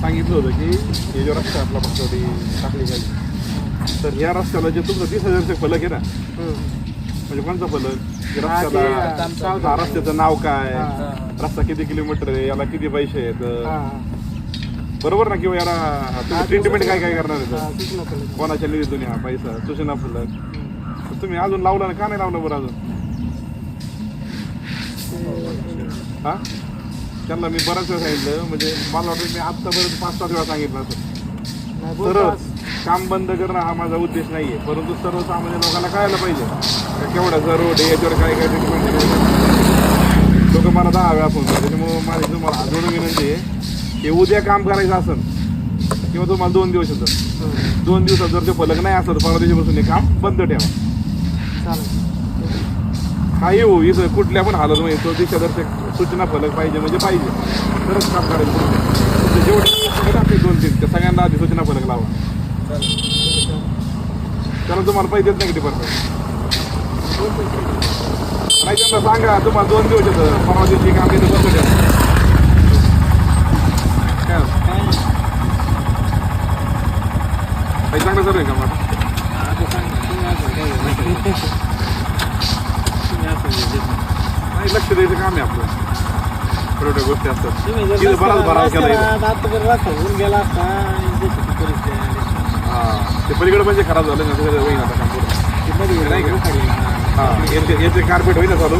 सांगितलं होतं की हे जो रस्ता आपला पक्षावडी टाकली पाहिजे तर ह्या रस्त्याला जे तुमचं तीस हजारचे फलक आहे ना म्हणजे कोणचा फलक? रस्त्याला रस्त्याचं नाव काय. रस्ता किती किलोमीटर आहे? याला किती पैसे आहेत? बरोबर ना किंवा याला ट्रीटमेंट काय काय करणार आहे. कोणाच्या निधीतून हा पैसा सूचना फलक. तुम्ही अजून लावला ना का नाही लावलं बरं अजून? हा? त्यांना मी बऱ्याच वेळा सांगितलं म्हणजे मला वाटतं मी आत्तापर्यंत पाच सात वेळा सांगितलं असं. तर काम बंद करणं हा माझा उद्देश नाही आहे परंतु सर्वसामान्य लोकांना कळायला पाहिजे. का केवढा रोड आहे याच्यावर काय काय ट्रीटमेंट लोक मला दहा वेळा फोन करतात त्याच्यामुळे माझी तुम्हाला जोडून विनंती आहे की उद्या काम करायचं असेल किंवा तुम्हाला दोन दिवस येतं. दोन दिवसात जर ते फलक नाही असलं तर परवा दिवशीपासून हे काम बंद ठेवा. चालेल. काही हो इथं कुठल्या पण हालत मध्ये तो दिशादर्शक सूचना फलक पाहिजे म्हणजे पाहिजे. तरच काम करायचं म्हणजे जेवढे फलक दोन तीन त्या सगळ्यांना आधी सूचना फलक लावा. त्याला तुम्हाला पैसे देत नाही किती परत नाही त्यांना सांगा तुम्हाला दोन दिवस येतं परवा दिवशी काम येतं बसू द्या काय? हो? चांगलं सर्व आहे का मग नाही लक्ष द्यायचं काम आहे आपलं. छोट्या गोष्टी असतात. इथं बराच भराव केला इथं. होऊन गेला असता ती. हा. पलीकडे म्हणजे खराब झालं ना त्याच्यात होईल आता काम पूर्ण. नाही का? हा. याचे याचे कार्पेट होईल ना चालू